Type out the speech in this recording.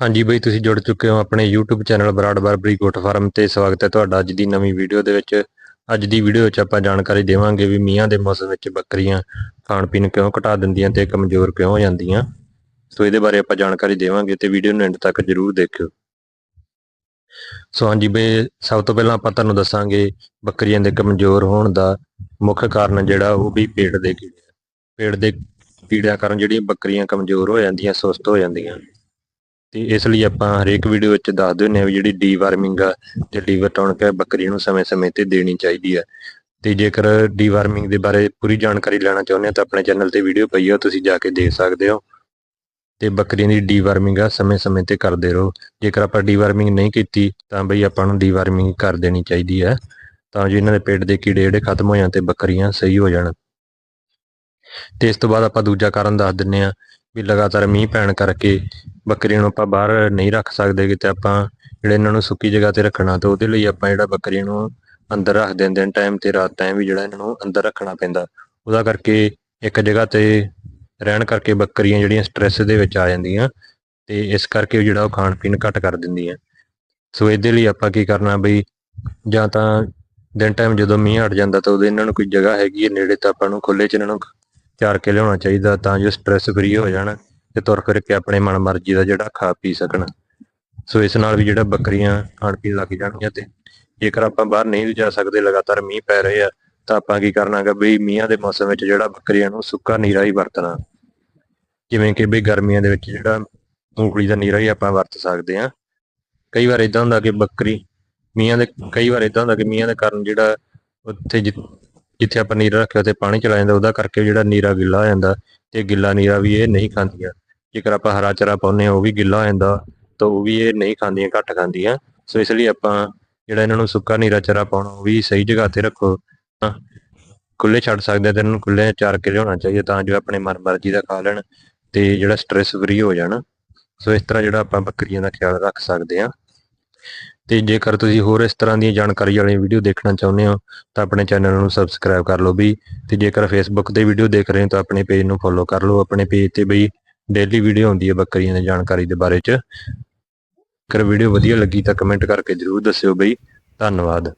ਹਾਂਜੀ ਬਈ, ਤੁਸੀਂ ਜੁੜ ਚੁੱਕੇ ਹੋ ਆਪਣੇ YouTube channel Brar Barbari goat farm ਤੇ ਸਵਾਗਤ ਹੈ ਤੁਹਾਡਾ ਅੱਜ ਦੀ ਨਵੀਂ ਵੀਡੀਓ ਦੇ ਵਿੱਚ। ਅੱਜ ਦੀ ਵੀਡੀਓ ਵਿੱਚ ਆਪਾਂ ਜਾਣਕਾਰੀ ਦੇਵਾਂਗੇ ਵੀ ਮੀਆਂ ਦੇ ਮੌਸਮ ਵਿੱਚ ਬੱਕਰੀਆਂ ਖਾਣ ਪੀਣ ਕਿਉਂ ਘਟਾ ਦਿੰਦੀਆਂ ਤੇ ਕਮਜ਼ੋਰ ਕਿਉਂ ਹੋ ਜਾਂਦੀਆਂ। ਸੋ ਇਹਦੇ ਬਾਰੇ ਆਪਾਂ ਜਾਣਕਾਰੀ ਦੇਵਾਂਗੇ ਤੇ ਵੀਡੀਓ ਨੂੰ ਐਂਡ ਤੱਕ ਜਰੂਰ ਦੇਖਿਓ। ਸੋ ਹਾਂਜੀ ਬਈ, ਸਭ ਤੋਂ ਪਹਿਲਾਂ ਆਪਾਂ ਤੁਹਾਨੂੰ ਦੱਸਾਂਗੇ ਬੱਕਰੀਆਂ ਦੇ ਕਮਜ਼ੋਰ ਹੋਣ ਦਾ ਮੁੱਖ ਕਾਰਨ ਜਿਹੜਾ ਉਹ ਵੀ ਪੇਟ ਦੇ ਕੀੜੇ ਆ। ਪੇਟ ਦੇ ਕੀੜਿਆਂ ਕਾਰਨ ਜਿਹੜੀਆਂ ਬੱਕਰੀਆਂ ਕਮਜ਼ੋਰ ਹੋ ਜਾਂਦੀਆਂ, ਸੁਸਤ ਹੋ ਜਾਂਦੀਆਂ। ਤੇ ਇਸ ਲਈ ਆਪਾਂ ਹਰੇਕ ਵੀਡੀਓ ਵਿੱਚ ਦੱਸਦੇ ਹੁੰਦੇ ਆ ਵੀ ਜਿਹੜੀ ਡੀਵਾਰਮਿੰਗ ਆ ਤੇ ਲੀਵਰ ਟੌਨਕ ਹੈ ਬੱਕਰੀ ਨੂੰ ਸਮੇਂ-ਸਮੇਂ ਤੇ ਦੇਣੀ ਚਾਹੀਦੀ ਹੈ ਤੇ ਜੇਕਰ ਡੀਵਾਰਮਿੰਗ ਦੇ ਬਾਰੇ ਪੂਰੀ ਜਾਣਕਾਰੀ ਲੈਣਾ ਚਾਹੁੰਦੇ ਹੋ ਤਾਂ ਆਪਣੇ ਚੈਨਲ ਤੇ ਵੀਡੀਓ ਪਈ ਆ ਤੁਸੀਂ ਜਾ ਕੇ ਦੇਖ ਸਕਦੇ ਹੋ। ਤੇ ਬੱਕਰੀਆਂ ਦੀ ਡੀਵਾਰਮਿੰਗ ਆ, ਸਮੇਂ-ਸਮੇਂ ਤੇ ਕਰਦੇ ਰਹੋ। ਜੇਕਰ ਆਪਾਂ ਡੀਵਾਰਮਿੰਗ ਨਹੀਂ ਕੀਤੀ, ਤਾਂ ਬਈ ਆਪਾਂ ਨੂੰ ਡੀਵਾਰਮਿੰਗ ਕਰ ਦੇਣੀ ਚਾਹੀਦੀ ਹੈ ਤਾਂ ਜੋ ਇਹਨਾਂ ਦੇ ਪੇਟ ਦੇ ਕੀੜੇ ਜਿਹੜੇ ਖਤਮ ਹੋ ਜਾਣ ਤੇ ਬੱਕਰੀਆਂ ਸਹੀ ਹੋ ਜਾਣ। ਤੇ ਇਸ ਤੋਂ ਬਾਅਦ ਆਪਾਂ ਦੂਜਾ ਕਾਰਨ ਦੱਸ ਦਿੰਨੇ ਆ ਵੀ ਲਗਾਤਾਰ ਮੀਂਹ ਪੈਣ ਕਰਕੇ ਬੱਕਰੀਆਂ ਨੂੰ ਆਪਾਂ ਬਾਹਰ ਨਹੀਂ ਰੱਖ ਸਕਦੇ ਕਿਤੇ ਆਪਾਂ ਜਿਹੜੇ ਇਹਨਾਂ ਨੂੰ ਸੁੱਕੀ ਜਗ੍ਹਾ ਤੇ ਰੱਖਣਾ ਤੇ ਉਹਦੇ ਲਈ ਆਪਾਂ ਜਿਹੜਾ ਬੱਕਰੀਆਂ ਨੂੰ ਅੰਦਰ ਰੱਖ ਦਿੰਦੇ ਨੇ ਟਾਈਮ ਤੇ ਰਾਤ ਟਾਈਮ ਵੀ ਜਿਹੜਾ ਇਹਨਾਂ ਨੂੰ ਅੰਦਰ ਰੱਖਣਾ ਪੈਂਦਾ। ਉਹਦਾ ਕਰਕੇ ਇੱਕ ਜਗ੍ਹਾ ਤੇ ਰਹਿਣ ਕਰਕੇ ਬੱਕਰੀਆਂ ਜਿਹੜੀਆਂ ਸਟ੍ਰੈਸ ਦੇ ਵਿੱਚ ਆ ਜਾਂਦੀਆਂ ਤੇ ਇਸ ਕਰਕੇ ਜਿਹੜਾ ਉਹ ਖਾਣ ਪੀਣ ਘੱਟ ਕਰ ਦਿੰਦੀਆਂ। ਸੋ ਇਹਦੇ ਲਈ ਆਪਾਂ ਕੀ ਕਰਨਾ ਬਈ, ਜਾਂ ਤਾਂ ਦਿਨ ਟਾਈਮ ਜਦੋਂ ਮੀਂਹ ਹਟ ਜਾਂਦਾ ਤਾਂ ਉਹਦੇ ਇਹਨਾਂ ਨੂੰ ਕੋਈ ਜਗ੍ਹਾ ਹੈਗੀ ਹੈ ਨੇੜੇ ਤਾਂ ਆਪਾਂ ਨੂੰ ਖੁੱਲੇ ਚ ਇਹਨਾਂ ਨੂੰ ਚਾਰ ਕੇ ਲਿਆਉਣਾ ਚਾਹੀਦਾ ਤਾਂ ਜੋ ਸਟ੍ਰੈਸ ਫਰੀ ਹੋ ਜਾਣ। ਤੇ ਤੁਰ ਫਿਰ ਕੇ ਆਪਣੇ ਮਨ ਮਰਜ਼ੀ ਦਾ ਜਿਹੜਾ ਖਾ ਪੀ ਸਕਣ। ਸੋ ਇਸ ਨਾਲ ਵੀ ਜਿਹੜਾ ਬੱਕਰੀਆਂ ਖਾਣ ਪੀਣ ਲੱਗ ਜਾਣਗੀਆਂ ਤੇ ਜੇਕਰ ਆਪਾਂ ਬਾਹਰ ਨਹੀਂ ਵੀ ਜਾ ਸਕਦੇ, ਲਗਾਤਾਰ ਮੀਂਹ ਪੈ ਰਹੇ ਆ, ਤਾਂ ਆਪਾਂ ਕੀ ਕਰਨਾਗਾ ਬਈ ਮੀਂਹਾਂ ਦੇ ਮੌਸਮ ਵਿੱਚ ਜਿਹੜਾ ਬੱਕਰੀਆਂ ਨੂੰ ਸੁੱਕਾ ਨੀਰਾ ਹੀ ਵਰਤਣਾ। ਜਿਵੇਂ ਕਿ ਬਈ ਗਰਮੀਆਂ ਦੇ ਵਿੱਚ ਜਿਹੜਾ ਮੂੰਗਫਲੀ ਦਾ ਨੀਰਾ ਹੀ ਆਪਾਂ ਵਰਤ ਸਕਦੇ ਆ ਕਈ ਵਾਰ ਇਦਾਂ ਹੁੰਦਾ ਕਿ ਬੱਕਰੀ ਮੀਆਂ ਦੇ, ਕਈ ਵਾਰ ਇਦਾਂ ਹੁੰਦਾ ਕਿ ਮੀਂਹਾਂ ਦੇ ਕਾਰਨ ਜਿਹੜਾ ਉੱਥੇ ਜਿ- ਜਿੱਥੇ ਆਪਾਂ ਨੀਰਾ ਰੱਖਿਆ, ਉੱਥੇ ਪਾਣੀ ਚਲਾ ਜਾਂਦਾ, ਉਹਦਾ ਕਰਕੇ ਜਿਹੜਾ ਨੀਰਾ ਗਿੱਲਾ ਹੋ ਜਾਂਦਾ ਤੇ ਗਿੱਲਾ ਨੀਰਾ ਵੀ ਇਹ ਨਹੀਂ ਖਾਂਦੀਆਂ। ਜੇਕਰ ਆਪਾਂ ਹਰਾ ਚਾਰਾ ਪਾਉਂਦੇ ਆ ਉਹ ਵੀ ਗਿੱਲਾ ਹੋ ਜਾਂਦਾ ਤਾਂ ਉਹ ਵੀ ਇਹ ਨਹੀਂ ਖਾਂਦੀਆਂ, ਘੱਟ ਖਾਂਦੀਆਂ। ਸੋ ਇਸ ਲਈ ਆਪਾਂ ਜਿਹੜਾ ਇਹਨਾਂ ਨੂੰ ਸੁੱਕਾ ਨੀਰਾ ਚਾਰਾ ਪਾਉਣਾ, ਉਹ ਵੀ ਸਹੀ ਜਗ੍ਹਾ ਤੇ ਰੱਖੋ। ਤਾਂ ਖੁੱਲੇ ਛੱਡ ਸਕਦੇ ਆ ਤੇ ਇਹਨਾਂ ਨੂੰ ਖੁੱਲੇ ਚਾਰ ਕੇ ਲਿਆਉਣਾ ਚਾਹੀਦਾ ਤਾਂ ਜੋ ਆਪਣੇ ਮਨ ਮਰਜ਼ੀ ਦਾ ਖਾ ਲੈਣ ਤੇ ਜਿਹੜਾ ਸਟ੍ਰੈਸ ਫਰੀ ਹੋ ਜਾਣ। ਸੋ ਇਸ ਤਰ੍ਹਾਂ ਜਿਹੜਾ ਆਪਾਂ ਬੱਕਰੀਆਂ ਦਾ ਖਿਆਲ ਰੱਖ ਸਕਦੇ ਆ ਤੇ ਜੇਕਰ ਤੁਸੀਂ ਹੋਰ ਇਸ ਤਰ੍ਹਾਂ ਦੀਆਂ ਜਾਣਕਾਰੀ ਵਾਲੀਆਂ ਵੀਡੀਓ ਦੇਖਣਾ ਚਾਹੁੰਦੇ ਹੋ, ਤਾਂ ਆਪਣੇ ਚੈਨਲ ਨੂੰ ਸਬਸਕ੍ਰਾਈਬ ਕਰ ਲਓ ਵੀ ਤੇ ਜੇਕਰ ਫੇਸਬੁੱਕ ਤੇ ਵੀਡੀਓ ਦੇਖ ਰਹੇ ਹੋ, ਤਾਂ ਆਪਣੇ ਪੇਜ ਨੂੰ ਫੋਲੋ ਕਰ ਲਓ। ਆਪਣੇ ਪੇਜ ਤੇ ਬਈ ਡੇਲੀ ਵੀਡੀਓ ਆਉਂਦੀ ਹੈ ਬੱਕਰੀਆਂ ਦੀ ਜਾਣਕਾਰੀ ਦੇ ਬਾਰੇ ਚ। ਜੇਕਰ ਵੀਡੀਓ ਵਧੀਆ ਲੱਗੀ ਤਾਂ ਕਮੈਂਟ ਕਰਕੇ ਜਰੂਰ ਦੱਸਿਓ ਬਈ। ਧੰਨਵਾਦ।